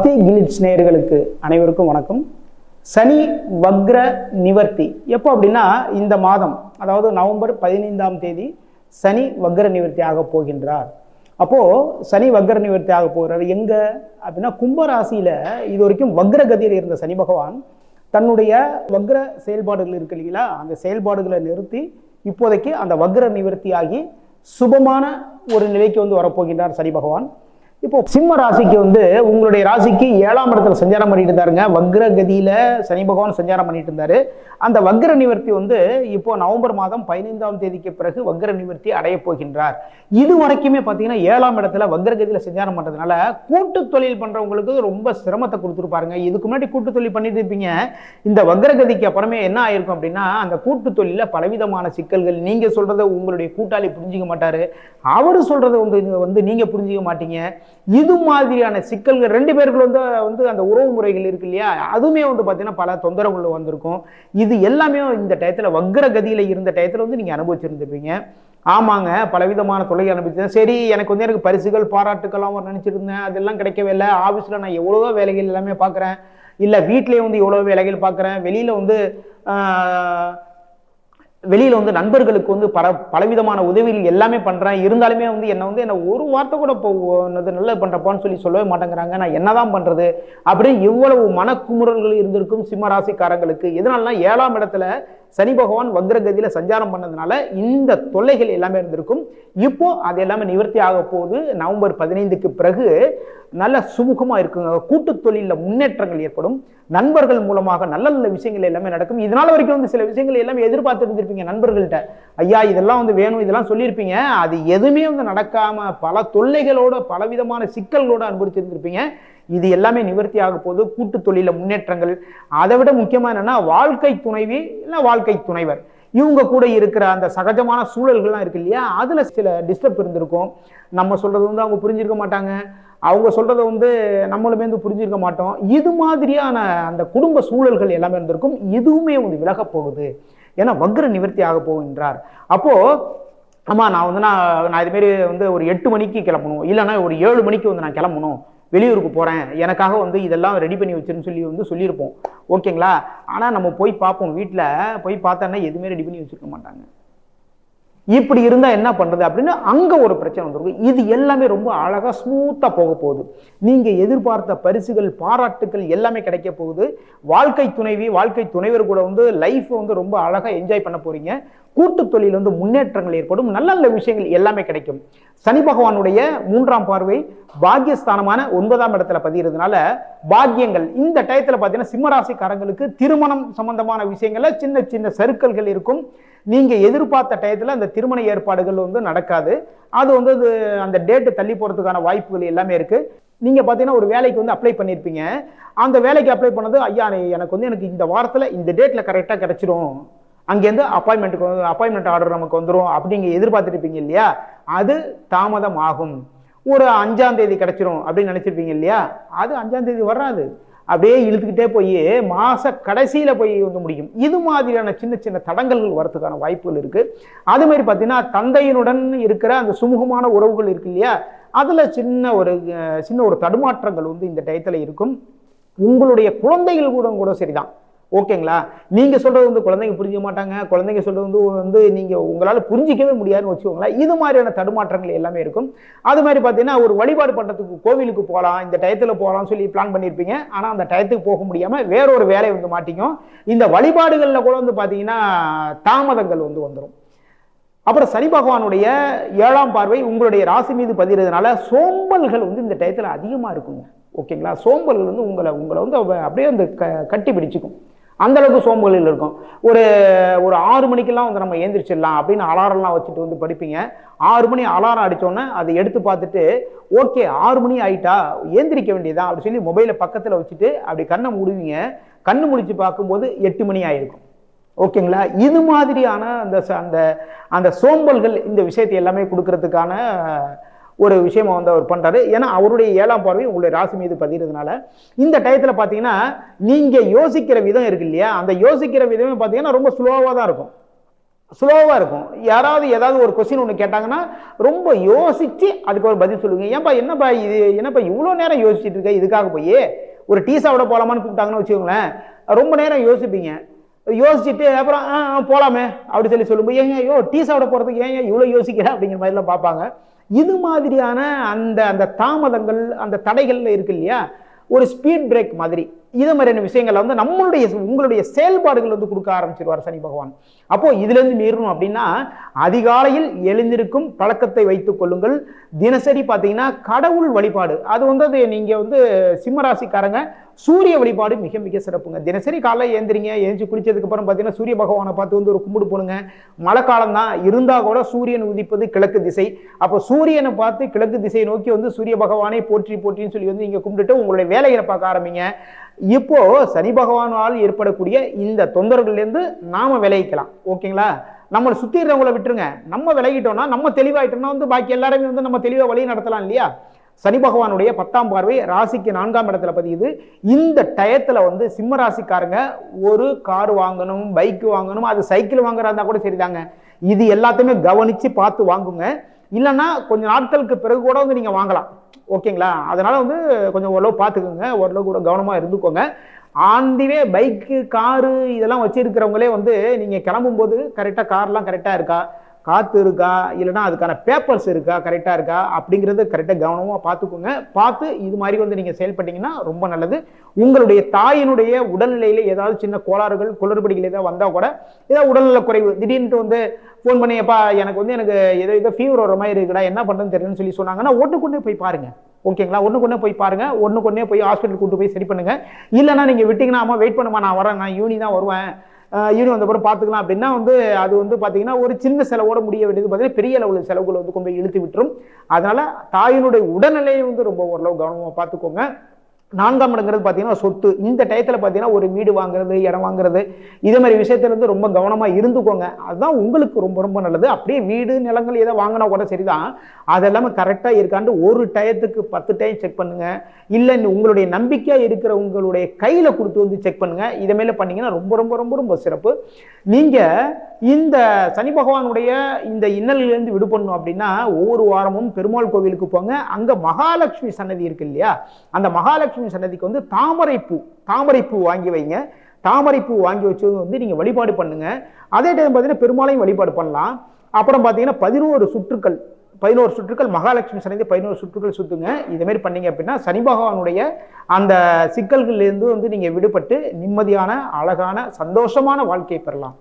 பக்தி கிலிட்ஸ் நேயர்களுக்கு அனைவருக்கும் வணக்கம். சனி வக்ர நிவர்த்தி. எப்போ அப்படின்னா இந்த மாதம் அதாவது நவம்பர் பதினைந்தாம் தேதி சனி வக்ர நிவர்த்தி ஆக போகின்றார். அப்போது சனி வக்ர நிவர்த்தி ஆக போகிறார். எங்க அப்படின்னா கும்பராசியில் இது வரைக்கும் வக்ர கதியில் இருந்த சனி பகவான் தன்னுடைய வக்ர செயல்பாடுகள் இருக்கு இல்லைங்களா? அந்த செயல்பாடுகளை நிறுத்தி இப்போதைக்கு அந்த வக்ர நிவர்த்தி ஆகி சுபமான ஒரு நிலைக்கு வந்து வரப்போகின்றார் சனி பகவான். இப்போ சிம்ம ராசிக்கு வந்து உங்களுடைய ராசிக்கு ஏழாம் இடத்துல சஞ்சாரம் பண்ணிட்டு இருந்தாருங்க. வக்ர கதியில சனி பகவான் சஞ்சாரம் பண்ணிட்டு இருந்தாரு. அந்த வக்ர நிவர்த்தி வந்து இப்போ நவம்பர் மாதம் பதினைந்தாம் தேதிக்கு பிறகு வக்ர நிவர்த்தி அடைய போகின்றார். இது வரைக்குமே பார்த்தீங்கன்னா ஏழாம் இடத்துல வக்ர கதியில சஞ்சாரம் பண்றதுனால கூட்டு தொழில் பண்றவங்களுக்கு ரொம்ப சிரமத்தை கொடுத்துருப்பாருங்க இதுக்கு முன்னாடி கூட்டு தொழில் பண்ணிட்டு இருப்பீங்க. இந்த வக்ரகதிக்கு அப்புறமே என்ன ஆயிருக்கும் அப்படின்னா அந்த கூட்டு தொழில பலவிதமான சிக்கல்கள். நீங்க சொல்றதை உங்களுடைய கூட்டாளி புரிஞ்சுக்க மாட்டாரு. அவரு சொல்றதை வந்து வந்து நீங்க புரிஞ்சுக்க மாட்டீங்க. இது மாதிரியான சிக்கல்கள் ரெண்டு பேருக்குள்ள வந்து வந்து அந்த உறவு முறைகள் இருக்கு இல்லையா? அதுவுமே வந்து பார்த்தீங்கன்னா பல தொந்தரவுகள் வந்திருக்கும். இது எல்லாமே இந்த டயத்தில் வக்ர கதியில் இருந்த டயத்தில் வந்து நீங்கள் அனுபவிச்சிருந்துருப்பீங்க. ஆமாங்க பலவிதமான தொலை அனுபவிச்சேன் சரி எனக்கு வந்து எனக்கு பரிசுகள் பாராட்டுக்கெல்லாம் ஒரு நினச்சிருந்தேன். அதெல்லாம் கிடைக்கவே இல்லை. ஆஃபீஸில் நான் எவ்வளவோ வேலைகள் எல்லாமே பார்க்குறேன் இல்லை வீட்லேயே வந்து எவ்வளோ வேலைகள் பார்க்குறேன் வெளியில் வந்து வெளியில் வந்து நண்பர்களுக்கு வந்து பல பலவிதமான உதவிகள் எல்லாமே பண்ணுறேன் இருந்தாலுமே வந்து என்னை வந்து என்ன ஒரு வார்த்தை கூட இப்போ நல்ல நல்லது பண்ணுறப்பான்னு சொல்லி சொல்லவே மாட்டேங்கிறாங்க. நான் என்னதான் பண்ணுறது அப்படின்னு இவ்வளவு மனக்குமுறல்கள் இருந்திருக்கும் சிம்மராசிக்காரங்களுக்கு எதனாலனா ஏழாம் இடத்துல சனி பகவான் வக்ரகதியில் சஞ்சாரம் பண்ணதுனால இந்த தொல்லைகள் எல்லாமே இருந்திருக்கும். இப்போ அது எல்லாமே நிவர்த்தி ஆக போகுது. நவம்பர் பதினைந்துக்கு பிறகு நல்ல சுமூகமாக இருக்குங்க. கூட்டு தொழிலில் முன்னேற்றங்கள் ஏற்படும். நண்பர்கள் மூலமாக நல்ல நல்ல விஷயங்கள் எல்லாமே நடக்கும். இதனால வரைக்கும் வந்து சில விஷயங்கள் எல்லாமே எதிர்பார்த்து இருந்திருப்பீங்க நண்பர்கள்ட்ட. ஐயா இதெல்லாம் வந்து வேணும் இதெல்லாம் சொல்லியிருப்பீங்க. அது எதுவுமே வந்து நடக்காம பல தொல்லைகளோட பலவிதமான சிக்கல்களோடு அனுபவிச்சிருந்திருப்பீங்க. இது எல்லாமே நிவர்த்தி ஆக போது கூட்டு தொழில முன்னேற்றங்கள். அதை விட முக்கியமாக என்னன்னா வாழ்க்கை துணைவி இல்லை வாழ்க்கை துணைவர். இவங்க கூட இருக்கிற அந்த சகஜமான சூழல்கள்லாம் இருக்கு இல்லையா? அதில் சில டிஸ்டர்ப் இருந்திருக்கும். நம்ம சொல்றது வந்து அவங்க புரிஞ்சிருக்க மாட்டாங்க. அவங்க சொல்றதை வந்து நம்மளுமே வந்து புரிஞ்சிருக்க மாட்டோம். இது மாதிரியான அந்த குடும்ப சூழல்கள் எல்லாமே இருந்திருக்கும். இதுவுமே வந்து விலகப் போகுது. ஏன்னா வக்ர நிவர்த்தி ஆக போகின்றார். அப்போ ஆமாம் நான் வந்து நான் நான் இதுமாரி வந்து ஒரு எட்டு மணிக்கு கிளம்பணும். இல்லைன்னா ஒரு ஏழு மணிக்கு வந்து நான் கிளம்பணும். வெளியூருக்கு போகிறேன் எனக்காக வந்து இதெல்லாம் ரெடி பண்ணி வச்சிருன்னு சொல்லி வந்து சொல்லியிருப்போம். ஓகேங்களா? ஆனால் நம்ம போய் பார்ப்போம் வீட்டில் போய் பார்த்தோன்னா எதுவுமே ரெடி பண்ணி வச்சிருக்க மாட்டாங்க. இப்படி இருந்தால் என்ன பண்ணுறது அப்படின்னு அங்கே ஒரு பிரச்சனை வந்துருக்கும் இது எல்லாமே ரொம்ப அழகாக ஸ்மூத்தாக போக போகுது. நீங்கள் எதிர்பார்த்த பரிசுகள் பாராட்டுக்கள் எல்லாமே கிடைக்க போகுது. வாழ்க்கை துணைவி வாழ்க்கை துணைவர் கூட வந்து லைஃப் வந்து ரொம்ப அழகாக என்ஜாய் பண்ண போகிறீங்க கூட்டு தொழில் வந்து முன்னேற்றங்கள் ஏற்படும். நல்ல நல்ல விஷயங்கள் எல்லாமே கிடைக்கும். சனி பகவானுடைய மூன்றாம் பார்வை பாக்கியஸ்தானமான ஒன்பதாம் இடத்துல பதிகிறதுனால பாக்கியங்கள் இந்த டயத்தில் பார்த்தீங்கன்னா சிம்மராசிக்காரங்களுக்கு திருமணம் சம்பந்தமான விஷயங்கள்ல சின்ன சின்ன சருக்கல்கள் இருக்கும். நீங்கள் எதிர்பார்த்த டயத்தில் அந்த திருமண ஏற்பாடுகள் வந்து நடக்காது. அது வந்து அது அந்த டேட்டு தள்ளி போகிறதுக்கான வாய்ப்புகள் எல்லாமே இருக்குது நீங்கள் பார்த்தீங்கன்னா ஒரு வேலைக்கு வந்து அப்ளை பண்ணியிருப்பீங்க அந்த வேலைக்கு அப்ளை பண்ணது ஐயா எனக்கு வந்து எனக்கு இந்த வாரத்தில் இந்த டேட்டில் கரெக்டாக கிடைச்சிரும். அங்கேருந்து அப்பாயின்மெண்ட்டுக்கு அப்பாயின்மெண்ட் ஆர்டர் நமக்கு வந்துடும் அப்படிங்க எதிர்பார்த்துருப்பீங்க இல்லையா? அது தாமதம் ஆகும் ஒரு அஞ்சாம் தேதி கிடைச்சிரும் அப்படின்னு நினச்சிருப்பீங்க இல்லையா? அது அஞ்சாம் தேதி வராது. அப்படியே இழுத்துக்கிட்டே போய் மாத கடைசியில் போய் வந்து முடியும். இது மாதிரியான சின்ன சின்ன தடங்கல்கள் வரத்துக்கான வாய்ப்புகள் இருக்குது அது மாதிரி பார்த்தீங்கன்னா தந்தையினுடன் இருக்கிற அந்த சுமூகமான உறவுகள் இருக்கு இல்லையா? அதில் சின்ன ஒரு சின்ன ஒரு தடுமாற்றங்கள் வந்து இந்த டயத்தில் இருக்கும். உங்களுடைய குழந்தைகள் கூட கூட சரிதான். ஓகேங்களா? நீங்கள் சொல்கிறது வந்து குழந்தைங்க புரிஞ்சுக்க மாட்டாங்க. குழந்தைங்க சொல்கிறது வந்து வந்து நீங்கள் உங்களால் புரிஞ்சிக்கவே முடியாதுன்னு வச்சுக்கோங்களேன். இது மாதிரியான தடுமாற்றங்கள் எல்லாமே இருக்கும். அது மாதிரி பார்த்தீங்கன்னா ஒரு வழிபாடு பண்ணுறதுக்கு கோவிலுக்கு போகலாம் இந்த டயத்தில் போகலாம்னு சொல்லி பிளான் பண்ணியிருப்பீங்க ஆனால் அந்த டயத்துக்கு போக முடியாமல் வேற ஒரு வேலை வந்து மாட்டிக்கும். இந்த வழிபாடுகளில் கூட வந்து பார்த்தீங்கன்னா தாமதங்கள் வந்து வந்துடும் அப்புறம் சனி பகவானுடைய ஏழாம் பார்வை உங்களுடைய ராசி மீது பதிகிறதுனால சோம்பல்கள் வந்து இந்த டயத்தில் அதிகமாக இருக்குங்க. ஓகேங்களா? சோம்பல்கள் வந்து உங்களை உங்களை வந்து அவ- அப்படியே அந்த க கட்டி பிடிச்சிக்கும். அந்தளவுக்கு சோம்புகளில் சோம்பல்கள் இருக்கும். ஒரு ஒரு ஆறு மணிக்கெல்லாம் வந்து நம்ம ஏந்திரிச்சிடலாம் அப்படின்னு அலாரம்லாம் வச்சுட்டு வந்து படிப்பீங்க. ஆறு மணி அலாரம் அடித்தோன்னே அதை எடுத்து பார்த்துட்டு ஓகே ஆறு மணி ஆயிட்டா ஏந்திரிக்க வேண்டியதான் அப்படின்னு சொல்லி மொபைலை பக்கத்தில் வச்சுட்டு அப்படி கண்ணை மூடுவீங்க. கண்ணு முடித்து பார்க்கும்போது எட்டு மணி ஆயிருக்கும். ஓகேங்களா? இது மாதிரியான அந்த ச- அந்த அந்த சோம்பல்கள் இந்த விஷயத்தை எல்லாமே கொடுக்கறதுக்கான ஒரு விஷயமா வந்து அவர் பண்ணுறாரு ஏன்னா அவருடைய ஏழாம் பார்வை உங்களுடைய ராசி மீது பதிகிறதுனால இந்த டயத்தில் பார்த்தீங்கன்னா நீங்கள் யோசிக்கிற விதம் இருக்கு இல்லையா? அந்த யோசிக்கிற விதமே பார்த்தீங்கன்னா ரொம்ப ஸ்லோவாக தான் இருக்கும். ஸ்லோவாக இருக்கும். யாராவது ஏதாவது ஒரு கொஸ்டின் ஒன்று கேட்டாங்கன்னா ரொம்ப யோசித்து அதுக்கு ஒரு பதில் சொல்லுங்க ஏன்பா என்னப்பா இது? என்னப்பா இவ்வளோ நேரம் யோசிச்சுட்டு இருக்க? இதுக்காக போய் ஒரு டீ சாப்பிட போகலாமான்னு கூப்பிட்டாங்கன்னு வச்சுக்கோங்களேன். ரொம்ப நேரம் யோசிப்பீங்க. யோசிச்சுட்டு அப்புறம் ஆ அப்படி சொல்லி சொல்லும்போது ஏங்க ஐயோ டீ சாப்பிட போகிறதுக்கு ஏன் இவ்வளோ யோசிக்கிற? அப்படிங்கிற மாதிரிலாம் பார்ப்பாங்க. இது மாதிரியான அந்த அந்த தாமதங்கள் அந்த தடைகள்ல இருக்கு இல்லையா? ஒரு ஸ்பீட் பிரேக் மாதிரி. இது மாதிரியான விஷயங்களை வந்து நம்மளுடைய உங்களுடைய செயல்பாடுகள் வந்து கொடுக்க ஆரம்பிச்சிருவார் சனி பகவான். அப்போ இதுலேருந்து மீறணும் அப்படின்னா அதிகாலையில் எழுந்திருக்கும் பழக்கத்தை வைத்துக் கொள்ளுங்கள். தினசரி பார்த்தீங்கன்னா கடவுள் வழிபாடு. அது வந்து அது நீங்க வந்து சிம்மராசிக்காரங்க சூரிய வழிபாடு மிக மிக சிறப்புங்க. தினசரி காலைல ஏந்திரிங்க ஏஞ்சி குளிச்சதுக்கு அப்புறம் பார்த்தீங்கன்னா சூரிய பகவானை பார்த்து வந்து ஒரு கும்பிடு போடுங்க மழை காலம் தான். இருந்தால் கூட சூரியன் உதிப்பது கிழக்கு திசை. அப்போ சூரியனை பார்த்து கிழக்கு திசையை நோக்கி வந்து சூரிய பகவானை போற்றி போற்றின்னு சொல்லி வந்து இங்கே கும்பிட்டுட்டு உங்களுடைய வேலைகளை பார்க்க ஆரம்பிங்க. இப்போ சனி பகவானால் ஏற்படக்கூடிய இந்த தொந்தரவுகள்லேருந்து நாம விளைவிக்கலாம் ஓகேங்களா? நம்மளை சுற்றி இருக்கிறவங்கள விட்டுருங்க. நம்ம விலகிட்டோம்னா நம்ம தெளிவாயிட்டோம்னா வந்து பாக்கி எல்லாருமே வந்து நம்ம தெளிவாக வழி நடத்தலாம் இல்லையா? சனி பகவானுடைய பத்தாம் பார்வை ராசிக்கு நான்காம் இடத்துல பதியுது. இந்த டயத்தில் வந்து சிம்ம ராசிக்காரங்க ஒரு கார் வாங்கணும் பைக் வாங்கணும் அது சைக்கிள் வாங்குறதா இருந்தால் கூட சரிதாங்க. இது எல்லாத்தையுமே கவனித்து பார்த்து வாங்குங்க. இல்லைன்னா கொஞ்சம் நாட்களுக்கு பிறகு கூட வந்து நீங்கள் வாங்கலாம். ஓகேங்களா? அதனால் வந்து கொஞ்சம் ஓரளவு பார்த்துக்கோங்க. ஓரளவு கூட கவனமாக இருந்துக்கோங்க. ஆண்டிவே பைக்கு காரு இதெல்லாம் வச்சுருக்கிறவங்களே வந்து நீங்கள் கிளம்பும்போது கரெக்டாக கார்லாம் கரெக்டாக இருக்கா? காற்று இருக்கா? இல்லைன்னா அதுக்கான பேப்பர்ஸ் இருக்கா? கரெக்டாக இருக்கா? அப்படிங்கிறது கரெக்டாக கவனமாக பார்த்துக்கோங்க. பார்த்து இது மாதிரி வந்து நீங்கள் செயல்பட்டீங்கன்னா ரொம்ப நல்லது. உங்களுடைய தாயினுடைய உடல்நிலையில் ஏதாவது சின்ன கோளாறுகள் குளறுபடிகள் ஏதாவது வந்தால் கூட ஏதாவது உடல்நல குறைவு திடீர்னு வந்து ஃபோன் பண்ணி எப்பா எனக்கு வந்து எனக்கு ஏதோ ஏதோ ஃபீவர் வர மாதிரி இருக்குடா என்ன பண்ணுறதுன்னு தெரியலன்னு சொல்லி சொன்னாங்கன்னா ஒட்டுக்குன்னே போய் பாருங்கள் ஓகேங்களா? ஒன்றுக்கு போய் பாருங்க. கொண்டே போய் ஹாஸ்பிட்டல் கூட்டு போய் சரி பண்ணுங்க. இல்லைன்னா நீங்கள் விட்டிங்கன்னா அம்மா வெயிட் பண்ணுமா நான் வரேன் நான் யூனி தான் வருவேன். ஈடு வந்த பிறகு பார்த்துக்கலாம் அப்படின்னா வந்து அது வந்து பார்த்தீங்கன்னா ஒரு சின்ன செலவோட முடிய வேண்டியது பார்த்தீங்கன்னா பெரிய அளவில் செலவுகள் வந்து கொண்டு போய் இழுத்து விட்டுரும். அதனால தாயினுடைய உடல்நிலையை வந்து ரொம்ப ஓரளவு கவனமாக பார்த்துக்கோங்க. நான்காம் இடங்கிறது பார்த்தீங்கன்னா சொத்து. இந்த டயத்தில் பார்த்தீங்கன்னா ஒரு வீடு வாங்குறது இடம் வாங்குறது இதே மாதிரி விஷயத்துலேருந்து ரொம்ப கவனமாக இருந்துக்கோங்க. அதுதான் உங்களுக்கு ரொம்ப ரொம்ப நல்லது. அப்படியே வீடு நிலங்கள் ஏதோ வாங்கினா கூட சரிதான். அதெல்லாமே கரெக்டாக இருக்காண்டு ஒரு டயத்துக்கு பத்து டைம் செக் பண்ணுங்க. இல்லை உங்களுடைய நம்பிக்கையாக இருக்கிற உங்களுடைய கையில் கொடுத்து வந்து செக் பண்ணுங்க. இதை மேலே பண்ணீங்கன்னா ரொம்ப ரொம்ப ரொம்ப ரொம்ப சிறப்பு. நீங்கள் இந்த சனி பகவானுடைய இந்த இன்னலிலிருந்து விடுபடணும் அப்படின்னா ஒவ்வொரு வாரமும் பெருமாள் கோவிலுக்கு போங்க. அங்கே மகாலட்சுமி சன்னதி இருக்கு இல்லையா? அந்த மகாலட்சுமி சன்னதிக்கு வந்து தாமரைப்பூ தாமரைப்பூ வாங்கி வைங்க. தாமரைப்பூ வாங்கி வச்சது வந்து நீங்கள் வழிபாடு பண்ணுங்க. அதே டைம் பார்த்தீங்கன்னா பெருமாளையும் வழிபாடு பண்ணலாம். அப்புறம் பார்த்தீங்கன்னா பதினோரு சுற்றுக்கள் பதினோரு சுற்றுக்கள் மகாலட்சுமி சன்னதி பதினோரு சுற்றுக்கள் சுற்றுங்க இதுமாரி மாதிரி பண்ணீங்க அப்படின்னா சனி பகவானுடைய அந்த சிக்கல்கள்லேருந்து வந்து நீங்கள் விடுபட்டு நிம்மதியான அழகான சந்தோஷமான வாழ்க்கையை பெறலாம்.